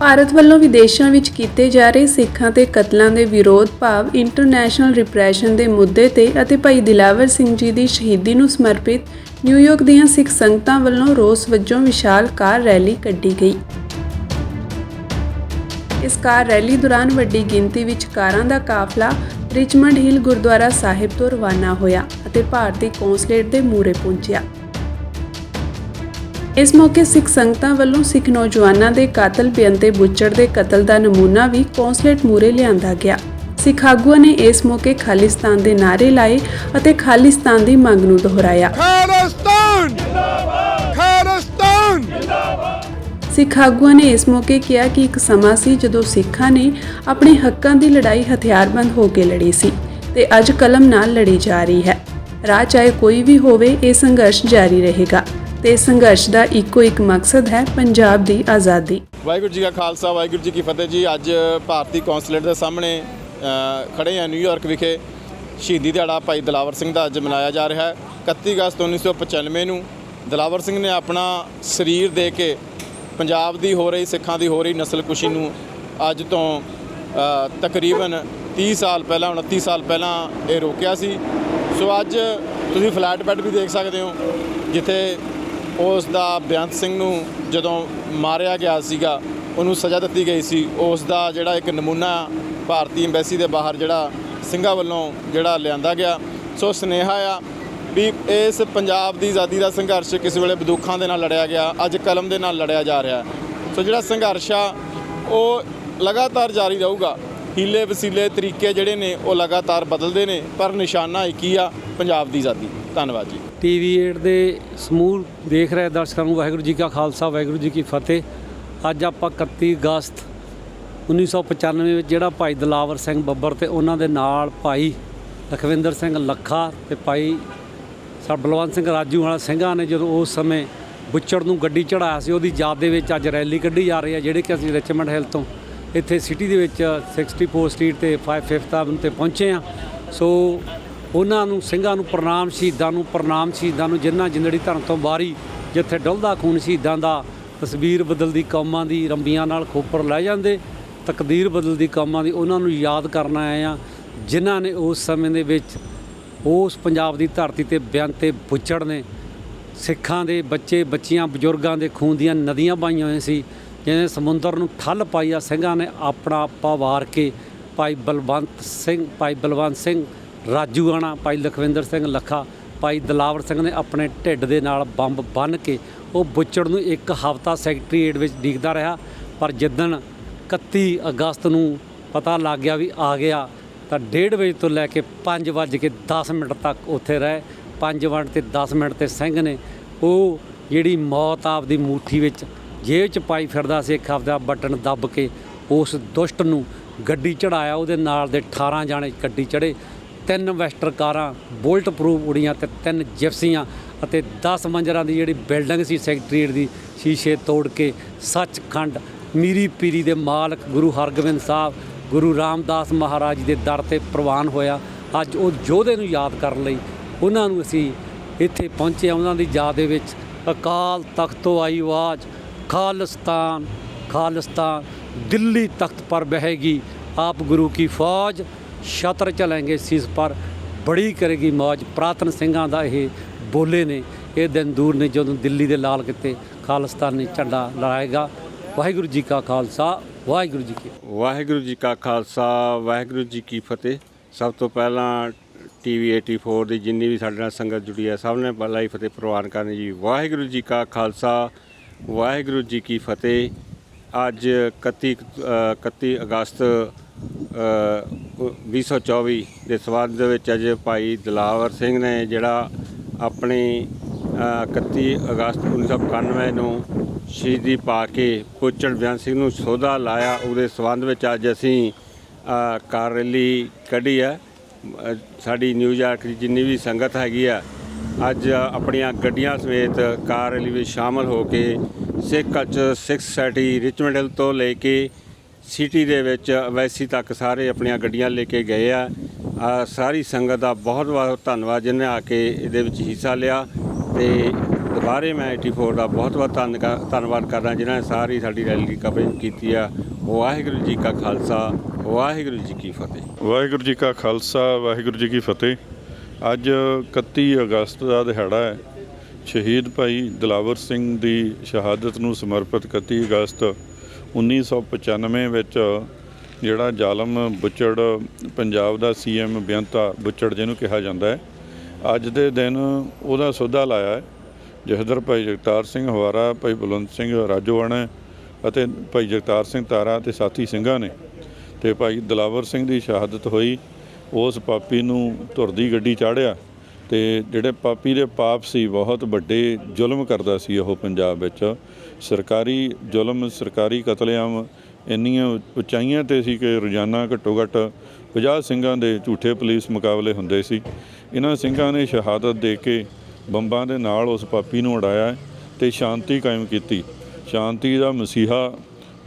ਭਾਰਤ ਵੱਲੋਂ ਵਿਦੇਸ਼ਾਂ ਵਿੱਚ ਕੀਤੇ ਜਾ ਰਹੇ ਸਿੱਖਾਂ ਤੇ ਕਤਲਾਂ ਦੇ ਵਿਰੋਧ ਭਾਵ ਇੰਟਰਨੈਸ਼ਨਲ ਰਿਪਰੈਸ਼ਨ ਦੇ ਮੁੱਦੇ ਤੇ ਅਤੇ ਭਾਈ ਦਿਲਾਵਰ ਸਿੰਘ ਜੀ ਦੀ ਸ਼ਹੀਦੀ ਨੂੰ ਸਮਰਪਿਤ ਨਿਊਯਾਰਕ ਦੀਆਂ ਸਿੱਖ ਸੰਗਤਾਂ ਵੱਲੋਂ ਰੋਸ ਵਜੋਂ ਵਿਸ਼ਾਲ ਕਾਰ ਰੈਲੀ ਕੱਢੀ ਗਈ। ਇਸ ਕਾਰ ਰੈਲੀ ਦੌਰਾਨ ਵੱਡੀ ਗਿਣਤੀ ਵਿੱਚ ਕਾਰਾਂ ਦਾ ਕਾਫਲਾ ਰਿਚਮੰਡ ਹਿਲ ਗੁਰਦੁਆਰਾ ਸਾਹਿਬ ਤੋਂ ਰਵਾਨਾ ਹੋਇਆ ਅਤੇ ਭਾਰਤੀ ਕੌਂਸਲੇਟ ਦੇ ਮੂਹਰੇ ਪਹੁੰਚਿਆ। ਇਸ ਮੌਕੇ ਸਿੱਖ ਸੰਗਤਾਂ ਵੱਲੋਂ ਸਿੱਖ ਨੌਜਵਾਨਾਂ ਦੇ ਕਾਤਲ ਬੇਅੰਤੇ ਬੁੱਚੜ ਦੇ ਕਤਲ ਦਾ ਨਮੂਨਾ ਵੀ ਕੌਂਸਲੇਟ ਮੂਹਰੇ ਲਿਆਂਦਾ ਗਿਆ। ਸਿੱਖ ਆਗੂਆਂ ਨੇ ਇਸ ਮੌਕੇ ਖਾਲਿਸਤਾਨ ਦੇ ਨਾਅਰੇ ਲਾਏ ਅਤੇ ਖਾਲਿਸਤਾਨ ਦੀ ਮੰਗ ਨੂੰ ਦੁਹਰਾਇਆ। ਖਾਲਿਸਤਾਨ! ਖਾਲਿਸਤਾਨ! ਸਿੱਖ ਆਗੂਆਂ ਨੇ ਇਸ ਮੌਕੇ ਕਿਹਾ ਕਿ ਇੱਕ ਸਮਾਂ ਸੀ ਜਦੋਂ ਸਿੱਖਾਂ ਨੇ ਆਪਣੇ ਹੱਕਾਂ ਦੀ ਲੜਾਈ ਹਥਿਆਰਬੰਦ ਹੋ ਕੇ ਲੜੀ ਸੀ ਤੇ ਅੱਜ ਕਲਮ ਨਾਲ ਲੜੀ ਜਾ ਰਹੀ ਹੈ। ਰਾਹ ਚਾਹੇ ਕੋਈ ਵੀ ਹੋਵੇ ਇਹ ਸੰਘਰਸ਼ ਜਾਰੀ ਰਹੇਗਾ। ਤੇ ਸੰਘਰਸ਼ ਦਾ ਇੱਕੋ ਇੱਕ ਮਕਸਦ ਹੈ ਪੰਜਾਬ ਦੀ ਆਜ਼ਾਦੀ। ਵਾਹਿਗੁਰੂ ਜੀ ਕਾ ਖਾਲਸਾ ਵਾਹਿਗੁਰੂ ਜੀ ਕੀ ਫਤਿਹ ਜੀ। ਅੱਜ ਭਾਰਤੀ ਕੌਂਸਲੇਟ ਦੇ ਸਾਹਮਣੇ ਅ, ਖੜੇ ਆ ਨਿਊਯਾਰਕ ਵਿਖੇ। ਸ਼ਹੀਦੀ ਦਿਹਾੜਾ ਭਾਈ ਦਲਾਵਰ ਸਿੰਘ ਦਾ ਅੱਜ ਮਨਾਇਆ ਜਾ ਰਿਹਾ ਹੈ। 31 ਅਗਸਤ 1995 ਨੂੰ ਦਲਾਵਰ ਸਿੰਘ ਨੇ ਆਪਣਾ ਸਰੀਰ ਦੇ ਕੇ ਪੰਜਾਬ ਦੀ ਹੋ ਰਹੀ ਸਿੱਖਾਂ ਦੀ ਹੋ ਰਹੀ ਨਸਲਕੁਸ਼ੀ ਨੂੰ ਅੱਜ ਤੋਂ ਤਕਰੀਬਨ 30 ਸਾਲ ਪਹਿਲਾਂ 29 ਸਾਲ ਪਹਿਲਾਂ ਇਹ ਰੋਕਿਆ ਸੀ। ਸੋ ਅੱਜ ਤੁਸੀਂ ਫਲੈਟ ਬੈੱਡ ਵੀ ਦੇਖ ਸਕਦੇ ਹੋ ਜਿੱਥੇ ਉਸ ਦਾ ਬੇਅੰਤ ਸਿੰਘ ਨੂੰ ਜਦੋਂ ਮਾਰਿਆ ਗਿਆ ਸੀਗਾ, ਉਹਨੂੰ ਸਜ਼ਾ ਦਿੱਤੀ ਗਈ ਸੀ। ਉਸ ਦਾ ਜਿਹੜਾ ਇੱਕ ਨਮੂਨਾ ਭਾਰਤੀ ਐਮਬੈਸੀ ਦੇ ਬਾਹਰ ਜਿਹੜਾ ਸਿੰਘਾਂ ਵੱਲੋਂ ਜਿਹੜਾ ਲਿਆਂਦਾ ਗਿਆ। ਸੋ ਸਨੇਹਾ ਆ ਵੀ ਇਸ ਪੰਜਾਬ ਦੀ ਆਜ਼ਾਦੀ ਦਾ ਸੰਘਰਸ਼ ਕਿਸੇ ਵੇਲੇ ਬੰਦੂਕਾਂ ਦੇ ਨਾਲ ਲੜਿਆ ਗਿਆ, ਅੱਜ ਕਲਮ ਦੇ ਨਾਲ ਲੜਿਆ ਜਾ ਰਿਹਾ। ਸੋ ਜਿਹੜਾ ਸੰਘਰਸ਼ ਆ, ਉਹ ਲਗਾਤਾਰ ਜਾਰੀ ਰਹੂਗਾ। ਹੀਲੇ ਵਸੀਲੇ ਤਰੀਕੇ ਜਿਹੜੇ ਨੇ, ਉਹ ਲਗਾਤਾਰ ਬਦਲਦੇ ਨੇ, ਪਰ ਨਿਸ਼ਾਨਾ ਇੱਕ ਹੀ ਆ, ਪੰਜਾਬ ਦੀ ਆਜ਼ਾਦੀ। ਧੰਨਵਾਦ ਜੀ। ਟੀਵੀ 8 ਦੇ ਸਮੂਹ ਦੇਖ ਰਹੇ ਦਰਸ਼ਕਾਂ ਨੂੰ ਵਾਹਿਗੁਰੂ ਜੀ ਕਾ ਖਾਲਸਾ, ਵਾਹਿਗੁਰੂ ਜੀ ਕੀ ਫਤਿਹ। ਅੱਜ ਆਪਾਂ 31 ਅਗਸਤ 1995 ਵਿੱਚ ਜਿਹੜਾ ਭਾਈ ਦਲਾਵਰ ਸਿੰਘ ਬੱਬਰ ਤੇ ਉਹਨਾਂ ਦੇ ਨਾਲ ਭਾਈ ਲਖਵਿੰਦਰ ਸਿੰਘ ਲੱਖਾ ਤੇ ਭਾਈ ਸਰ ਬਲਵੰਤ ਸਿੰਘ ਰਾਜੂ ਵਾਲਾ ਸਿੰਘਾਂ ਨੇ ਜਦੋਂ ਉਸ ਸਮੇਂ ਬੁੱਚੜ ਨੂੰ ਗੱਡੀ ਚੜਾਇਆ ਸੀ, ਉਹਦੀ ਯਾਦ ਦੇ ਵਿੱਚ ਅੱਜ ਰੈਲੀ ਕੱਢੀ ਜਾ ਰਹੀ ਹੈ, ਜਿਹੜੇ ਕਿ ਅਸੀਂ ਰਿਚਮੰਡ ਹਿੱਲ ਤੋਂ ਇੱਥੇ ਸਿਟੀ ਦੇ ਵਿੱਚ 64 ਸਟਰੀਟ ਤੇ 5 ਐਵਨ ਤੇ ਪਹੁੰਚੇ ਆ ਸੋ ਉਹਨਾਂ ਨੂੰ, ਸਿੰਘਾਂ ਨੂੰ ਪ੍ਰਣਾਮ, ਸ਼ਹੀਦਾਂ ਨੂੰ ਪ੍ਰਣਾਮ, ਸ਼ਹੀਦਾਂ ਨੂੰ ਜਿਨ੍ਹਾਂ ਜਿੰਦੜੀ ਧਰਮ ਤੋਂ ਬਾਰੀ ਜਿੱਥੇ ਡੁੱਲਦਾ ਖੂਨ ਸ਼ਹੀਦਾਂ ਦਾ, ਤਸਵੀਰ ਬਦਲਦੀ ਕੌਮਾਂ ਦੀ ਰੰਬੀਆਂ ਨਾਲ ਖੋਪਰ ਲੈ ਜਾਂਦੇ, ਤਕਦੀਰ ਬਦਲਦੀ ਕੌਮਾਂ ਦੀ, ਉਹਨਾਂ ਨੂੰ ਯਾਦ ਕਰਨ ਆਏ ਆ ਜਿਨ੍ਹਾਂ ਨੇ ਉਸ ਸਮੇਂ ਦੇ ਵਿੱਚ ਉਸ ਪੰਜਾਬ ਦੀ ਧਰਤੀ ਤੇ ਬਿਆੰਤੇ ਬੁੱਚੜ ਨੇ, ਸਿੱਖਾਂ ਦੇ ਬੱਚੇ, ਬੱਚੀਆਂ, ਬਜ਼ੁਰਗਾਂ ਦੇ ਖੂਨ ਦੀਆਂ ਨਦੀਆਂ ਪਾਈਆਂ ਹੋਈਆਂ ਸੀ ਜਿਵੇਂ ਸਮੁੰਦਰ ਨੂੰ ਠੱਲ ਪਾਈ ਆ, ਸਿੰਘਾਂ ਨੇ ਆਪਣਾ ਆਪਾ ਵਾਰ ਕੇ ਭਾਈ ਬਲਵੰਤ ਸਿੰਘ, ਭਾਈ ਬਲਵੰਤ ਸਿੰਘ ਰਾਜੂਆਣਾ ਭਾਈ ਲਖਵਿੰਦਰ ਸਿੰਘ ਲੱਖਾ, ਭਾਈ ਦਲਾਵਰ ਸਿੰਘ ਨੇ ਆਪਣੇ ਢਿੱਡ ਦੇ ਨਾਲ ਬੰਬ ਬੰਨ ਕੇ ਉਹ ਬੁੱਚੜ ਨੂੰ ਇੱਕ ਹਫ਼ਤਾ ਸੈਕਟਰੀਏਟ ਵਿੱਚ ਡੀਕਦਾ ਰਿਹਾ। ਪਰ ਜਿੱਦਣ 31 ਅਗਸਤ ਨੂੰ ਪਤਾ ਲੱਗ ਗਿਆ ਵੀ ਆ ਗਿਆ, ਤਾਂ 1:30 ਵਜੇ ਤੋਂ ਲੈ ਕੇ 5 ਵਜੇ ਕੇ 10 ਮਿੰਟ ਤੱਕ ਉੱਥੇ ਰਹੇ। 5 ਵਜੇ ਤੇ 10 ਮਿੰਟ ਤੇ ਸਿੰਘ ਨੇ ਉਹ ਜਿਹੜੀ ਮੌਤ ਆਪਦੀ ਮੂਠੀ ਵਿੱਚ ਜੇਬ 'ਚ ਪਾਈ ਫਿਰਦਾ ਸੀ, ਇੱਕ ਹਫ਼ਤਾ ਬਟਨ ਦੱਬ ਕੇ ਉਸ ਦੁਸ਼ਟ ਨੂੰ ਗੱਡੀ ਚੜਾਇਆ ਉਹਦੇ ਨਾਲ ਦੇ 18 ਜਾਣੇ ਗੱਡੀ ਚੜੇ ਤਿੰਨ ਵੈਸਟਰ ਕਾਰਾਂ ਬੁਲਟ ਪ੍ਰੂਫ ਉੜੀਆਂ ਤੇ ਤਿੰਨ ਜਿਪਸੀਆਂ ਅਤੇ 10 ਮੰਜ਼ਰਾਂ ਦੀ ਜਿਹੜੀ ਬਿਲਡਿੰਗ ਸੀ ਸੈਕਟਰੀਏਟ ਦੀ, ਸ਼ੀਸ਼ੇ ਤੋੜ ਕੇ ਸੱਚਖੰਡ ਮੀਰੀ ਪੀਰੀ ਦੇ ਮਾਲਕ ਗੁਰੂ ਹਰਗੋਬਿੰਦ ਸਾਹਿਬ, ਗੁਰੂ ਰਾਮਦਾਸ ਮਹਾਰਾਜ ਦੇ ਦਰ ਤੇ ਪ੍ਰਵਾਨ ਹੋਇਆ। ਅੱਜ ਉਹ ਯੋਧੇ ਨੂੰ ਯਾਦ ਕਰਨ ਲਈ ਉਹਨਾਂ ਨੂੰ ਅਸੀਂ ਇੱਥੇ ਪਹੁੰਚੇ ਉਹਨਾਂ ਦੀ ਯਾਦ ਦੇ ਵਿੱਚ ਅਕਾਲ ਤਖਤ ਤੋਂ ਆਈ ਆਵਾਜ਼, ਖਾਲਿਸਤਾਨ ਖਾਲਿਸਤਾਨ, ਦਿੱਲੀ ਤਖਤ ਪਰ ਬਹੇਗੀ ਆਪ ਗੁਰੂ ਕੀ ਫੌਜ ਛਤਰ ਚਲਾਂਗੇ ਸੀਸ ਪਰ ਬੜੀ ਕਰੇਗੀ ਮੌਜ। ਪ੍ਰਾਤਨ ਸਿੰਘਾਂ ਦਾ ਇਹ ਬੋਲੇ ਨੇ। ਇਹ ਦਿਨ ਦੂਰ ਨੇ ਜਦੋਂ ਦਿੱਲੀ ਦੇ ਲਾਲ ਕਿਤੇ ਖਾਲਿਸਤਾਨੀ ਝੰਡਾ ਲਹਿਰਾਏਗਾ। ਵਾਹਿਗੁਰੂ ਜੀ ਕਾ ਖਾਲਸਾ ਵਾਹਿਗੁਰੂ ਜੀ ਕੀ ਵਾਹਿਗੁਰੂ ਜੀ ਕਾ ਖਾਲਸਾ ਵਾਹਿਗੁਰੂ ਜੀ ਕੀ ਫਤਿਹ। ਸਭ ਤੋਂ ਪਹਿਲਾਂ ਟੀਵੀ 84 ਦੀ ਜਿੰਨੀ ਵੀ ਸਾਡੇ ਨਾਲ ਸੰਗਤ ਜੁੜੀ ਹੈ ਸਭ ਨੇ ਪਹਿਲਾਂ ਹੀ ਫਤਿਹ ਪ੍ਰਵਾਨ ਕਰਨੀ ਜੀ। ਵਾਹਿਗੁਰੂ ਜੀ ਕਾ ਖਾਲਸਾ ਵਾਹਿਗੁਰੂ ਜੀ ਕੀ ਫਤਿਹ। ਅੱਜ 31 ਅ, 31 ਅਗਸਤ 2024 ਦੇ ਸਬੰਧ ਦੇ ਵਿੱਚ ਅੱਜ ਭਾਈ ਦਲਾਵਰ ਸਿੰਘ ਨੇ ਜਿਹੜਾ ਆਪਣੀ ਅ, 31 ਅਗਸਤ 1991 ਨੂੰ ਸ਼ਹੀਦੀ ਪਾ ਕੇ ਪੁੱਚੜ ਬਿਆਨ ਸਿੰਘ ਨੂੰ ਸੋਧਾ ਲਾਇਆ ਉਹਦੇ ਸਬੰਧ ਵਿੱਚ ਅੱਜ ਅਸੀਂ ਕਾਰ ਰੈਲੀ ਕੱਢੀ ਹੈ। ਸਾਡੀ ਨਿਊਯਾਰਕ ਦੀ ਜਿੰਨੀ ਵੀ ਸੰਗਤ ਹੈਗੀ ਆ ਅੱਜ ਆਪਣੀਆਂ ਗੱਡੀਆਂ ਸਮੇਤ ਕਾਰ ਰੈਲੀ ਵਿੱਚ ਸ਼ਾਮਲ ਹੋ ਕੇ Sikh culture Sikh society Richmond Hill ਤੋਂ ਲੈ ਕੇ ਸਿਟੀ ਦੇ ਵਿੱਚ ਵੈਸੀ ਤੱਕ ਸਾਰੇ ਆਪਣੀਆਂ ਗੱਡੀਆਂ ਲੈ ਕੇ ਗਏ ਆ। ਅ, ਸਾਰੀ ਸੰਗਤ ਦਾ ਬਹੁਤ ਬਹੁਤ ਧੰਨਵਾਦ ਜਿਨ੍ਹਾਂ ਆ ਕੇ ਇਹਦੇ ਵਿੱਚ ਹਿੱਸਾ ਲਿਆ। ਤੇ ਦੁਬਾਰੇ ਮੈਂ 84 ਦਾ ਬਹੁਤ ਬਹੁਤ ਧੰਨ ਧੰਨਵਾਦ ਕਰਦਾ ਜਿਨ੍ਹਾਂ ਨੇ ਸਾਰੀ ਸਾਡੀ ਰੈਲੀ ਦੀ ਕਵਰੇਜ ਕੀਤੀ ਆ। ਵਾਹਿਗੁਰੂ ਜੀ ਕਾ ਖਾਲਸਾ ਵਾਹਿਗੁਰੂ ਜੀ ਕੀ ਫਤਿਹ। ਵਾਹਿਗੁਰੂ ਜੀ ਕਾ ਖਾਲਸਾ ਵਾਹਿਗੁਰੂ ਜੀ ਕੀ ਫਤਿਹ। ਅੱਜ 31 ਅਗਸਤ ਦਾ ਦਿਹਾੜਾ ਹੈ। ਸ਼ਹੀਦ ਭਾਈ ਦਲਾਵਰ ਸਿੰਘ ਦੀ ਸ਼ਹਾਦਤ ਨੂੰ ਸਮਰਪਿਤ 31 ਅਗਸਤ 1995 ਵਿੱਚ ਜਿਹੜਾ ਜ਼ਾਲਮ ਬੁੱਚੜ, ਪੰਜਾਬ ਦਾ ਸੀਐਮ ਬੇਅੰਤਾ ਬੁੱਚੜ ਜਿਹਨੂੰ ਕਿਹਾ ਜਾਂਦਾ ਹੈ, ਅੱਜ ਦੇ ਦਿਨ ਉਹਦਾ ਸੌਦਾ ਲਾਇਆ ਹੈ। ਜਹਦਰ ਭਾਈ ਜਗਤਾਰ ਸਿੰਘ ਹਵਾਰਾ, ਭਾਈ ਬਲਵੰਤ ਸਿੰਘ ਰਾਜੋਆਣਾ ਅਤੇ ਭਾਈ ਜਗਤਾਰ ਸਿੰਘ ਤਾਰਾ ਤੇ ਸਾਥੀ ਸਿੰਘਾਂ ਨੇ ਤੇ ਭਾਈ ਦਲਾਵਰ ਸਿੰਘ ਦੀ ਸ਼ਹਾਦਤ ਹੋਈ। ਉਸ ਪਾਪੀ ਨੂੰ ਧੁਰ ਦੀ ਗੱਡੀ ਚਾੜਿਆ ਤੇ ਜਿਹੜੇ ਪਾਪੀ ਦੇ ਪਾਪ ਸੀ, ਬਹੁਤ ਵੱਡੇ ਜ਼ੁਲਮ ਕਰਦਾ ਸੀ ਉਹ ਪੰਜਾਬ ਵਿੱਚ। ਸਰਕਾਰੀ ਜ਼ੁਲਮ, ਸਰਕਾਰੀ ਕਤਲੇਆਮ ਇੰਨੀਆਂ ਉਚਾਈਆਂ ਤੇ ਸੀ ਕਿ ਰੋਜ਼ਾਨਾ ਘੱਟੋ ਘੱਟ 50 ਸਿੰਘਾਂ ਦੇ ਝੂਠੇ ਪੁਲਿਸ ਮੁਕਾਬਲੇ ਹੁੰਦੇ ਸੀ। ਇਹਨਾਂ ਸਿੰਘਾਂ ਨੇ ਸ਼ਹਾਦਤ ਦੇ ਕੇ ਬੰਬਾਂ ਦੇ ਨਾਲ ਉਸ ਪਾਪੀ ਨੂੰ ਉਡਾਇਆ ਤੇ ਸ਼ਾਂਤੀ ਕਾਇਮ ਕੀਤੀ। ਸ਼ਾਂਤੀ ਦਾ ਮਸੀਹਾ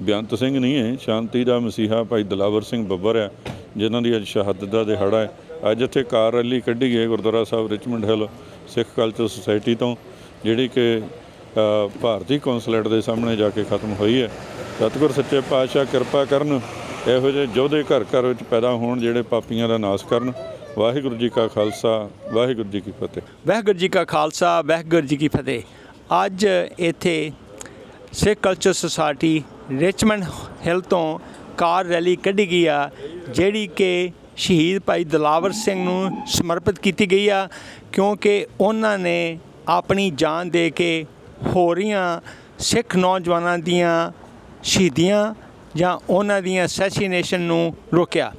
ਬੇਅੰਤ ਸਿੰਘ ਨਹੀਂ ਹੈ, ਸ਼ਾਂਤੀ ਦਾ ਮਸੀਹਾ ਭਾਈ ਦਲਾਵਰ ਸਿੰਘ ਬੱਬਰ ਹੈ, ਜਿਨ੍ਹਾਂ ਦੀ ਅੱਜ ਸ਼ਹਾਦਤ ਦਾ ਦਿਹਾੜਾ ਹੈ। ਅੱਜ ਇੱਥੇ ਕਾਰ ਰੈਲੀ ਕੱਢੀ ਗਈ Gurdwara Sahib Richmond Hill Sikh culture society ਤੋਂ, ਜਿਹੜੀ ਕਿ ਭਾਰਤੀ ਕੌਂਸਲੇਟ ਦੇ ਸਾਹਮਣੇ ਜਾ ਕੇ ਖਤਮ ਹੋਈ ਹੈ। ਸਤਿਗੁਰ ਸੱਚੇ ਪਾਤਸ਼ਾਹ ਕਿਰਪਾ ਕਰਨ, ਇਹੋ ਜਿਹੇ ਯੋਧੇ ਘਰ ਘਰ ਵਿੱਚ ਪੈਦਾ ਹੋਣ ਜਿਹੜੇ ਪਾਪੀਆਂ ਦਾ ਨਾਸ਼ ਕਰਨ। ਵਾਹਿਗੁਰੂ ਜੀ ਕਾ ਖਾਲਸਾ, ਵਾਹਿਗੁਰੂ ਜੀ ਕੀ ਫਤਿਹ। ਵਾਹਿਗੁਰੂ ਜੀ ਕਾ ਖਾਲਸਾ, ਵਾਹਿਗੁਰੂ ਜੀ ਕੀ ਫਤਿਹ। ਅੱਜ ਇੱਥੇ Sikh culture society Richmond Hill ਤੋਂ ਕਾਰ ਰੈਲੀ ਕੱਢੀ ਗਈ ਆ, ਜਿਹੜੀ ਕਿ ਸ਼ਹੀਦ ਭਾਈ ਦਲਾਵਰ ਸਿੰਘ ਨੂੰ ਸਮਰਪਿਤ ਕੀਤੀ ਗਈ ਆ, ਕਿਉਂਕਿ ਉਹਨਾਂ ਨੇ ਆਪਣੀ ਜਾਨ ਦੇ ਕੇ ਹੋ ਰਹੀਆਂ ਸਿੱਖ ਨੌਜਵਾਨਾਂ ਦੀਆਂ ਸ਼ਹੀਦੀਆਂ ਜਾਂ ਉਹਨਾਂ ਦੀਆਂ ਅਸੈਸੀਨੇਸ਼ਨ ਨੂੰ ਰੋਕਿਆ।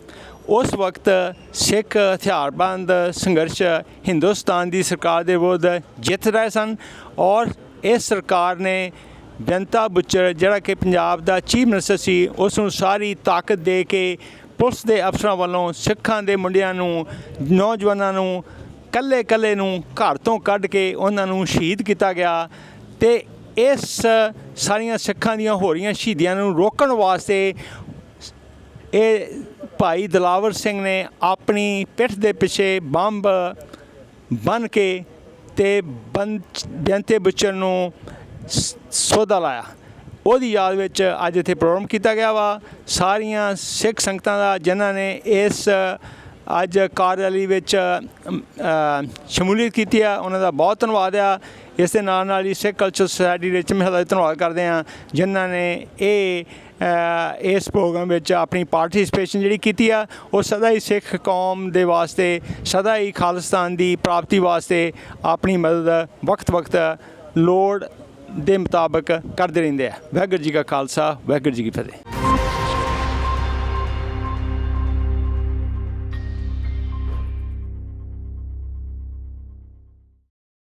ਉਸ ਵਕਤ ਸਿੱਖ ਹਥਿਆਰਬੰਦ ਸੰਘਰਸ਼ ਹਿੰਦੁਸਤਾਨ ਦੀ ਸਰਕਾਰ ਦੇ ਵਿਰੁੱਧ ਜਿੱਤ ਰਹੇ ਸਨ ਔਰ ਇਸ ਸਰਕਾਰ ਨੇ ਜਨਤਾ ਬੁੱਚਰ ਜਿਹੜਾ ਕਿ ਪੰਜਾਬ ਦਾ ਚੀਫ ਮਿਨਿਸਟਰ ਸੀ, ਉਸ ਨੂੰ ਸਾਰੀ ਤਾਕਤ ਦੇ ਕੇ ਪੁਲਿਸ ਦੇ ਅਫਸਰਾਂ ਵੱਲੋਂ ਸਿੱਖਾਂ ਦੇ ਮੁੰਡਿਆਂ ਨੂੰ, ਨੌਜਵਾਨਾਂ ਨੂੰ, ਕੱਲੇ ਕੱਲੇ ਨੂੰ ਘਰ ਤੋਂ ਕੱਢ ਕੇ ਉਹਨਾਂ ਨੂੰ ਸ਼ਹੀਦ ਕੀਤਾ ਗਿਆ ਤੇ ਇਸ ਸਾਰੀਆਂ ਸਿੱਖਾਂ ਦੀਆਂ ਹੋ ਰਹੀਆਂ ਸ਼ਹੀਦੀਆਂ ਨੂੰ ਰੋਕਣ ਵਾਸਤੇ ਇਹ ਭਾਈ ਦਲਾਵਰ ਸਿੰਘ ਨੇ ਆਪਣੀ ਪਿੱਠ ਦੇ ਪਿੱਛੇ ਬੰਬ ਬਨ ਕੇ ਤੇ ਬੰਦ ਬੇਨਤੇ ਬਚਨ ਨੂੰ ਸ- ਸੋਧਾ ਲਾਇਆ। ਉਹਦੀ ਯਾਦ ਵਿੱਚ ਅੱਜ ਇੱਥੇ ਪ੍ਰੋਗਰਾਮ ਕੀਤਾ ਗਿਆ ਵਾ। ਸਾਰੀਆਂ ਸਿੱਖ ਸੰਗਤਾਂ ਦਾ ਜਿਨ੍ਹਾਂ ਨੇ ਇਸ, ਅੱਜ ਕਾਰ ਰੈਲੀ ਵਿੱਚ ਸ਼ਮੂਲੀਅਤ ਕੀਤੀ ਆ, ਉਹਨਾਂ ਦਾ ਬਹੁਤ ਧੰਨਵਾਦ ਆ। ਇਸ ਦੇ ਨਾਲ ਨਾਲ ਹੀ ਸਿੱਖ ਕਲਚਰ ਸੁਸਾਇਟੀ ਵਿੱਚ ਮੈਂ ਦਾ ਧੰਨਵਾਦ ਕਰਦੇ ਆ, ਜਿਨ੍ਹਾਂ ਨੇ ਇਹ ਇਸ ਪ੍ਰੋਗਰਾਮ ਵਿੱਚ ਆਪਣੀ ਪਾਰਟਿਸਿਪੇਸ਼ਨ ਜਿਹੜੀ ਕੀਤੀ ਆ, ਉਹ ਸਦਾ ਹੀ ਸਿੱਖ ਕੌਮ ਦੇ ਵਾਸਤੇ, ਸਦਾ ਹੀ ਖਾਲਿਸਤਾਨ ਦੀ ਪ੍ਰਾਪਤੀ ਵਾਸਤੇ ਆਪਣੀ ਮਦਦ ਵਕਤ-ਵਕਤ ਲੋੜ ਦੇ ਮੁਤਾਬਕ ਕਰਦੇ ਰਹਿੰਦੇ ਆ। ਵਾਹਿਗੁਰੂ ਜੀ ਕਾ ਖਾਲਸਾ ਵਾਹਿਗੁਰੂ ਜੀ ਕੀ ਫਤਿਹ।